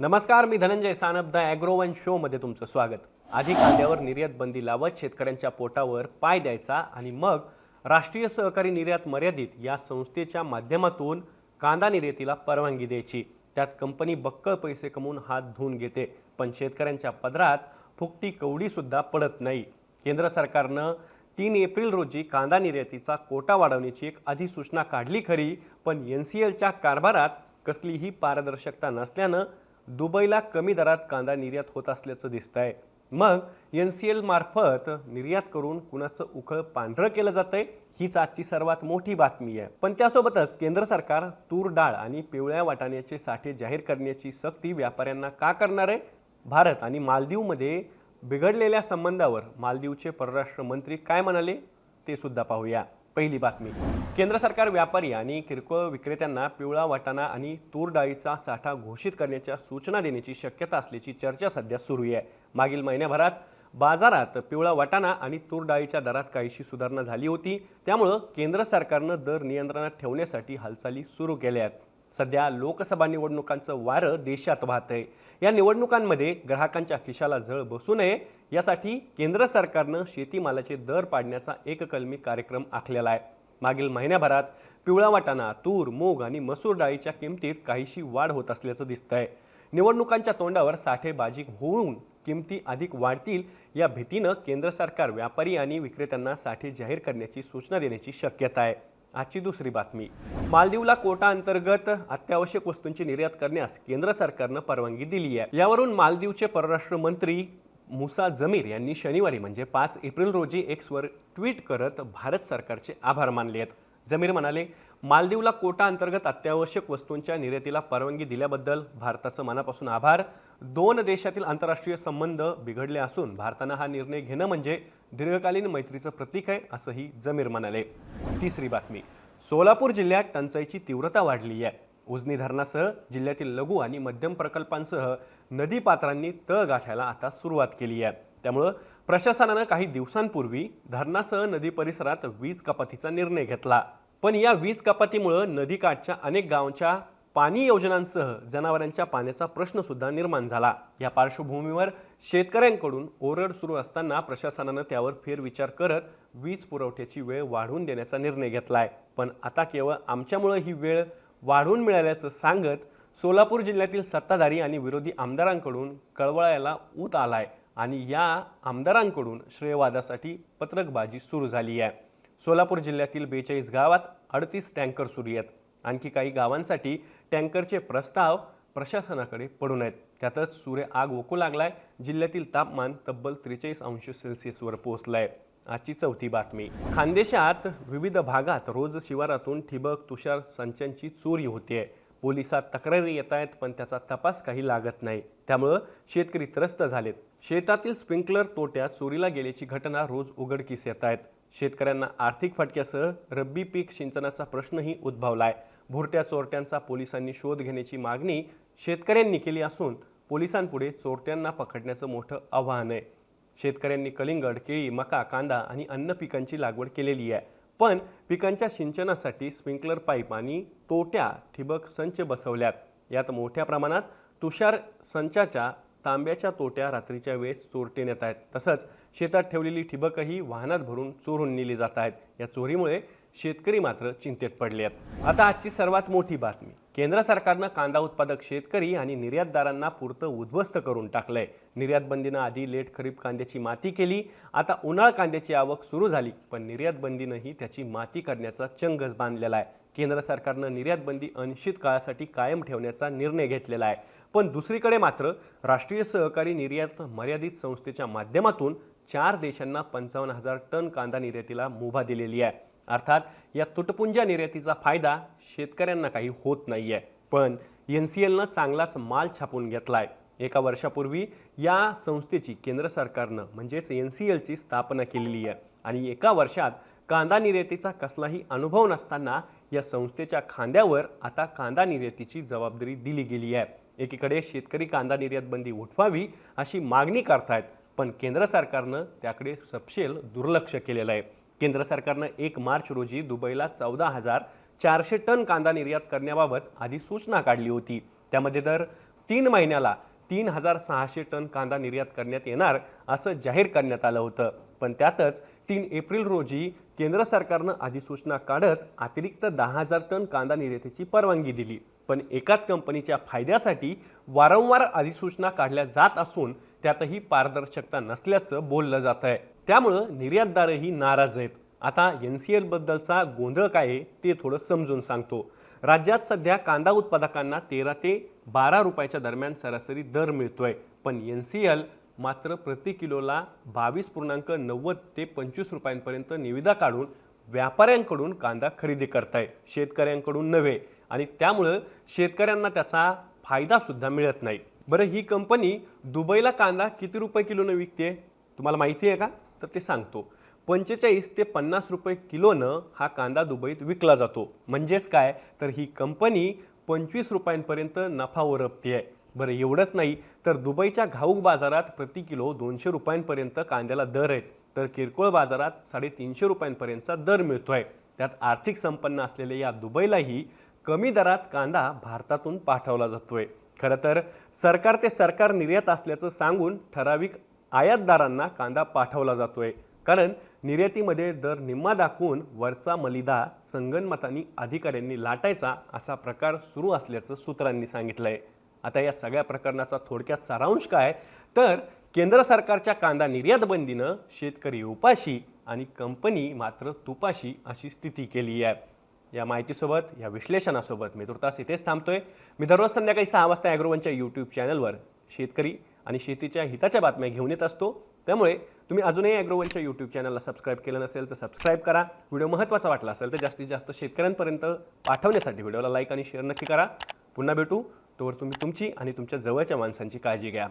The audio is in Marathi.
नमस्कार मी धनंजय सानप द ॲग्रोवन शोमध्ये तुमचं स्वागत. आधी कांद्यावर निर्यात बंदी लावत शेतकऱ्यांच्या पोटावर पाय द्यायचा आणि मग राष्ट्रीय सहकारी निर्यात मर्यादित या संस्थेच्या माध्यमातून कांदा निर्यातीला परवानगी द्यायची. त्यात कंपनी बक्कळ पैसे कमवून हात धुवून घेते पण शेतकऱ्यांच्या पदरात फुकटी कवडीसुद्धा पडत नाही. केंद्र सरकारनं तीन एप्रिल रोजी कांदा निर्यातीचा कोटा वाढवण्याची एक अधिसूचना काढली खरी पण एन सी एलच्या कारभारात कसलीही पारदर्शकता नसल्यानं दुबईला कमी दरात कांदा निर्यात होत असल्याचं दिसतंय. मग एन सी एल मार्फत निर्यात करून कुणाचं उखळ पांढरं केलं जातंय हीच आजची सर्वात मोठी बातमी आहे. पण त्यासोबतच केंद्र सरकार तूर डाळ आणि पिवळ्या वाटाण्याचे साठे जाहीर करण्याची सक्ती व्यापाऱ्यांना का करणार आहे? भारत आणि मालदीवमध्ये बिघडलेल्या संबंधावर मालदीवचे परराष्ट्र मंत्री काय म्हणाले ते सुद्धा पाहूया. पहिली बातमी. केंद्र सरकार व्यापारी आणि किरकोळ विक्रेत्यांना पिवळा वाटाणा आणि तूर डाळीचा साठा घोषित करण्याच्या सूचना देण्याची शक्यता असल्याची चर्चा सध्या सुरू आहे. मागील महिन्याभरात बाजारात पिवळा वाटाणा आणि तूर डाळीच्या दरात काहीशी सुधारणा झाली होती. त्यामुळं केंद्र सरकारनं दर नियंत्रणात ठेवण्यासाठी हालचाली सुरू केल्या आहेत सध्या लोकसभा निवडणुकांचं वारं देशात वाहतंय. या निवडणुकांमध्ये ग्राहकांच्या खिशाला झळ बसू नये. यासाठी केंद्र सरकारनं शेतीमालाचे दर पाडण्याचा एककलमी कार्यक्रम आखलेला आहे. मागील महिन्याभरात पिवळा वाटाणा तूर मूग आणि मसूर डाळीच्या किमतीत काहीशी वाढ होत असल्याचं दिसतंय. निवडणुकांच्या तोंडावर साठेबाजी होऊन किमती अधिक वाढतील या भीतीनं केंद्र सरकार व्यापारी आणि विक्रेत्यांना साठे जाहीर करण्याची सूचना देण्याची शक्यता आहे. आजची दुसरी बातमी. मालदीवला कोटा अंतर्गत अत्यावश्यक वस्तूंची निर्यात करण्यास केंद्र सरकारनं परवानगी दिली आहे यावरून मालदीवचे परराष्ट्र मंत्री मुसा जमीर यांनी शनिवारी म्हणजे पाच एप्रिल रोजी एक्सवर ट्विट करत भारत सरकारचे आभार मानले आहेत. जमीर म्हणाले मालदीवला कोटा अंतर्गत अत्यावश्यक वस्तूंच्या निर्यातीला परवानगी दिल्याबद्दल भारताचं मनापासून आभार. दोन देशातील आंतरराष्ट्रीय संबंध बिघडले असून भारतानं हा निर्णय घेणं म्हणजे दीर्घकालीन मैत्रीचं प्रतीक आहे असंही जमीर म्हणाले. तिसरी बातमी सोलापूर जिल्ह्यात टंचाईची तीव्रता वाढली आहे उजनी धरणासह जिल्ह्यातील लघु आणि मध्यम प्रकल्पांसह नदीपात्रांनी तळ गाठायला आता सुरुवात केली आहे. त्यामुळं प्रशासनानं काही दिवसांपूर्वी धरणासह नदी परिसरात वीज कपातीचा निर्णय घेतला. पण या वीज कपातीमुळं नदीकाठच्या अनेक गावांच्या पाणी योजनांसह जनावरांच्या पाण्याचा प्रश्न सुद्धा निर्माण झाला. या पार्श्वभूमीवर शेतकऱ्यांकडून ओरड सुरू असताना प्रशासनानं त्यावर फेरविचार करत वीज पुरवठ्याची वेळ वाढवून देण्याचा निर्णय घेतलाय. पण आता केवळ आमच्यामुळं ही वेळ वाढवून मिळाल्याचं सांगत सोलापूर जिल्ह्यातील सत्ताधारी आणि विरोधी आमदारांकडून कळवळायला ऊत आलाय आणि या आमदारांकडून श्रेयवादासाठी पत्रकबाजी सुरू झाली आहे. सोलापूर जिल्ह्यातील बेचाळीस गावात अडतीस टँकर सुरू आहेत. आणखी काही गावांसाठी टँकरचे प्रस्ताव प्रशासनाकडे पडून आहेत. त्यातच सूर्य आग ओकू लागलाय. जिल्ह्यातील तापमान तब्बल त्रेचाळीस अंश सेल्सिअसवर पोहोचलंय. आजची चौथी बातमी. खानदेशात विविध भागात रोज शिवारातून ठिबक तुषार संचांची चोरी होते पोलिसात तक्रारी येत आहेत पण त्याचा तपास काही लागत नाही. त्यामुळं शेतकरी त्रस्त झालेत. शेतातील स्प्रिंकलर तोट्यात चोरीला गेल्याची घटना रोज उघडकीस येत आहेत शेतकऱ्यांना आर्थिक फटक्यासह रब्बी पीक सिंचनाचा प्रश्नही उद्भवलाय. भुरट्या चोरट्यांचा पोलिसांनी शोध घेण्याची मागणी शेतकऱ्यांनी केली असून पोलिसांपुढे चोरट्यांना पकडण्याचं मोठं आव्हान आहे. शेतकऱ्यांनी कलिंगड केळी मका कांदा आणि अन्न पिकांची लागवड केलेली आहे. पण पिकांच्या सिंचनासाठी स्प्रिंकलर पाईप आणि तोट्या ठिबक संच बसवल्यात. यात मोठ्या प्रमाणात तुषार संचाच्या तांब्याच्या तोट्या रात्रीच्या वेळेस चोरटे नेत आहेत. तसंच शेतात ठेवलेली ठिबकही वाहनात भरून चोरून नेली जात आहेत. या चोरीमुळे शेतकरी मात्र चिंतेत पडले आहेत. आता आजची सर्वात मोठी बातमी. केंद्र सरकारनं कांदा उत्पादक शेतकरी आणि निर्यातदारांना पुरतं उद्ध्वस्त करून टाकलंय. निर्यात बंदीनं आधी लेट खरीप कांद्याची माती केली आता उन्हाळ कांद्याची आवक सुरू झाली पण निर्यात बंदीनंही त्याची माती करण्याचा चंगच बांधलेला आहे. केंद्र सरकारनं निर्यात बंदी अनिश्चित काळासाठी कायम ठेवण्याचा निर्णय घेतलेला आहे. पण दुसरीकडे मात्र राष्ट्रीय सहकारी निर्यात मर्यादित संस्थेच्या माध्यमातून चार देशांना पंचावन्न हजार टन कांदा निर्यातीला मुभा दिलेली आहे. अर्थात या तुटपुंजा निर्यातीचा फायदा शेतकऱ्यांना काही होत नाही आहे पण एन सी एलनं चांगलाच माल छापून घेतला आहे एका वर्षापूर्वी या संस्थेची केंद्र सरकारनं म्हणजेच एन सी एलची स्थापना केलेली आहे. आणि एका वर्षात कांदा निर्यातीचा कसलाही अनुभव नसताना या संस्थेच्या खांद्यावर आता कांदा निर्यातीची जबाबदारी दिली गेली आहे. एकीकडे शेतकरी कांदा निर्यात बंदी उठवावी अशी मागणी करतायत पण केंद्र सरकारनं त्याकडे सपशेल दुर्लक्ष केलेलं आहे. केंद्र सरकारनं एक मार्च रोजी दुबईला चौदा हजार चारशे टन कांदा निर्यात करण्याबाबत आधी सूचना काढली होती. त्यामध्ये तर तीन महिन्याला तीन हजार सहाशे टन कांदा निर्यात करण्यात येणार असं जाहीर करण्यात आलं होतं. पण त्यातच तीन एप्रिल रोजी केंद्र सरकारनं अधिसूचना काढत अतिरिक्त दहा हजार टन कांदा निर्यातीची परवानगी दिली. पण एकाच कंपनीच्या फायद्यासाठी वारंवार अधिसूचना काढल्या जात असून त्यातही पारदर्शकता नसल्याचं बोललं जात आहे त्यामुळं निर्यातदारही नाराज आहेत. आता एन सी एलबद्दलचा गोंधळ काय आहे ते थोडं समजून सांगतो. राज्यात सध्या कांदा उत्पादकांना तेरा ते बारा रुपयाच्या दरम्यान सरासरी दर मिळतोय. पण एन सी एल मात्र प्रति किलोला बावीस पूर्णांक नव्वद ते पंचवीस रुपयांपर्यंत निविदा काढून व्यापाऱ्यांकडून कांदा खरेदी करताय. शेतकऱ्यांकडून नव्हे. आणि त्यामुळं शेतकऱ्यांना त्याचा फायदासुद्धा मिळत नाही. बरं ही कंपनी दुबईला कांदा किती रुपये किलोनं विकते तुम्हाला माहिती आहे का? तर ते सांगतो पंचेचाळीस ते पन्नास रुपये किलोनं हा कांदा दुबईत विकला जातो. म्हणजेच काय? तर ही कंपनी पंचवीस रुपयांपर्यंत नफा ओरपते आहे. बरं एवढंच नाही तर दुबईच्या घाऊक बाजारात प्रति किलो दोनशे रुपयांपर्यंत कांद्याला दर आहेत. तर किरकोळ बाजारात साडेतीनशे रुपयांपर्यंतचा दर मिळतो आहे त्यात आर्थिक संपन्न असलेल्या या दुबईलाही कमी दरात कांदा भारतातून पाठवला जातोय. खरं तर सरकार ते सरकार निर्यात असल्याचं सांगून ठराविक आयातदारांना कांदा पाठवला जातोय. कारण निर्यातीमध्ये दर निम्मा दाखवून वरचा मलिदा संगनमतानी अधिकाऱ्यांनी लाटायचा असा प्रकार सुरू असल्याचं सूत्रांनी सांगितलं आहे आता या सगळ्या प्रकरणाचा थोडक्यात सारांश काय? तर केंद्र सरकारच्या कांदा निर्यात बंदीनं शेतकरी उपाशी आणि कंपनी मात्र तुपाशी अशी स्थिती केली आहे या माहितीसोबत या विश्लेषणासोबत मी तुर्तास इथेच थांबतोय. मी दररोज संध्याकाळी सहा वाजता ॲग्रोवनच्या यूट्यूब चॅनलवर शेतकरी आणि शेतीच्या हिताच्या बातम्या घेऊन येत असतो. त्यामुळे तुम्ही अजूनही ॲग्रोवनच्या यूट्यूब चॅनलला सबस्क्राईब केलं नसेल तर सबस्क्राईब करा. व्हिडिओ महत्त्वाचा वाटला असेल तर जास्तीत जास्त शेतकऱ्यांपर्यंत पाठवण्यासाठी व्हिडिओला लाईक आणि शेअर नक्की करा. पुन्हा भेटू. तोवर तुम्ही तुमची आणि तुमच्या जवळच्या माणसांची काळजी घ्या.